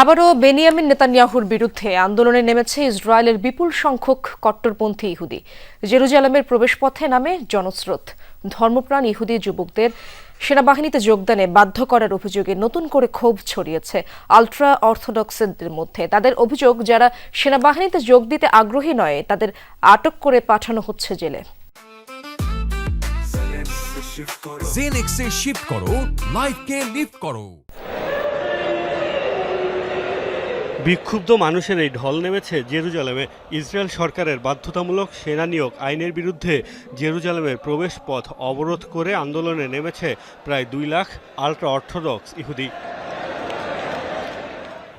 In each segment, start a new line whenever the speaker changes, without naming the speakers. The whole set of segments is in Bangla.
আবারও বেনিয়ামিন নেতানিয়াহুর বিরুদ্ধে আন্দোলনে নেমেছে ইসরায়েলের বিপুল সংখ্যক কট্টরপন্থী ইহুদি। জেরুজালেমের প্রবেশপথে নামে জনস্রোত। ধর্মপ্রাণ ইহুদি যুবকদের সেনাবাহিনীতে যোগদানে বাধ্য করার অভিযোগে নতুন করে ক্ষোভ ছড়িয়েছে আলট্রা অর্থোডক্সদের মধ্যে। তাদের অভিযোগ, যারা সেনাবাহিনীতে যোগ দিতে আগ্রহী নয়, তাদের আটক করে পাঠানো হচ্ছে জেলে।
জেনেক্সে শিফট করো লাইফকে লিফট করো।
বিক্ষুব্ধ মানুষের এই ঢল নেমেছে জেরুজালেমে। ইসরায়েল সরকারের বাধ্যতামূলক সেনা নিয়োগ আইনের বিরুদ্ধে জেরুজালেমের প্রবেশ পথ অবরোধ করে আন্দোলনে নেমেছে প্রায় দুই লাখ আল্ট্রা অর্থোডক্স ইহুদি।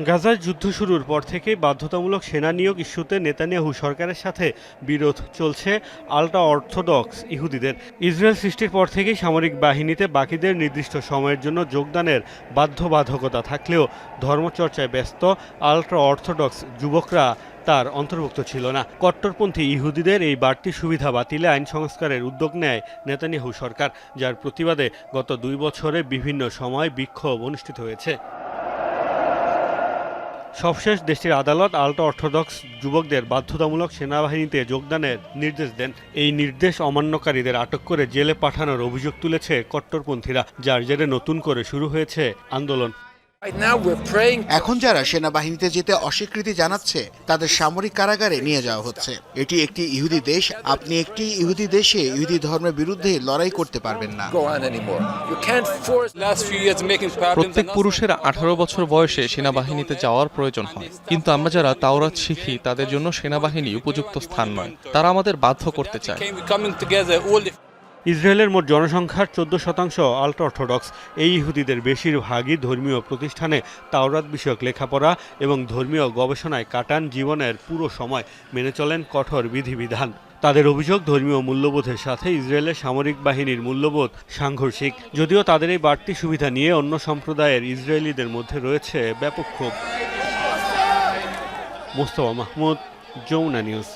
গাজার যুদ্ধ শুরুর পর থেকেই বাধ্যতামূলক সেনা নিয়োগ ইস্যুতে নেতানিয়াহু সরকারের সাথে বিরোধ চলছে আল্ট্রা অর্থোডক্স ইহুদিদের। ইসরায়েল সৃষ্টির পর থেকেই সামরিক বাহিনীতে বাকিদের নির্দিষ্ট সময়ের জন্য যোগদানের বাধ্যবাধকতা থাকলেও ধর্মচর্চায় ব্যস্ত আল্ট্রা অর্থোডক্স যুবকরা তার অন্তর্ভুক্ত ছিল না। কট্টরপন্থী ইহুদিদের এই বাড়তি সুবিধা বাতিলে আইন সংস্কারের উদ্যোগ নেয় নেতানিয়াহু সরকার, যার প্রতিবাদে গত দুই বছরে বিভিন্ন সময় বিক্ষোভ অনুষ্ঠিত হয়েছে। সবশেষ দেশটির আদালত আল্টা অর্থোডক্স যুবকদের বাধ্যতামূলক সেনাবাহিনীতে যোগদানের নির্দেশ দেন। এই নির্দেশ অমান্যকারীদের আটক করে জেলে পাঠানোর অভিযোগ তুলেছে কট্টরপন্থীরা, যার জেরে নতুন করে শুরু হয়েছে আন্দোলন।
Right now, we're praying
এখন যারা সেনাবাহিনীতে যেতে অস্বীকৃতি জানাচ্ছে তাদের সামরিক কারাগারে নিয়ে যাওয়া হচ্ছে। এটি একটি ইহুদি দেশ আপনি একটি ইহুদি দেশে ইহুদি ধর্মের বিরুদ্ধে লড়াই করতে পারবেন না।
Go on anymore. You can't force
last few years making problems
প্রত্যেক পুরুষের আঠারো বছর বয়সে সেনাবাহিনীতে যাওয়ার প্রয়োজন হয়। কিন্তু আমরা যারা তাওরাত শিখি তাদের জন্য সেনাবাহিনী উপযুক্ত স্থান নয়। তারা আমাদের বাধ্য করতে চায়।
ইসরায়েলের মোট জনসংখ্যার চোদ্দ শতাংশ আল্ট্রা অর্থোডক্স এই ইহুদিদের বেশিরভাগই ধর্মীয় প্রতিষ্ঠানে তাওরাত বিষয়ক লেখাপড়া এবং ধর্মীয় গবেষণায় কাটান জীবনের পুরো সময় মেনে চলেন কঠোর বিধিবিধান। তাদের অভিযোগ, ধর্মীয় মূল্যবোধের সাথে ইসরায়েলের সামরিক বাহিনীর মূল্যবোধ সাংঘর্ষিক। যদিও তাদের এই বাড়তি সুবিধা নিয়ে অন্য সম্প্রদায়ের ইসরায়েলিদের মধ্যে রয়েছে ব্যাপক ক্ষোভ। মোস্তফা মাহমুদ, যমুনা নিউজ।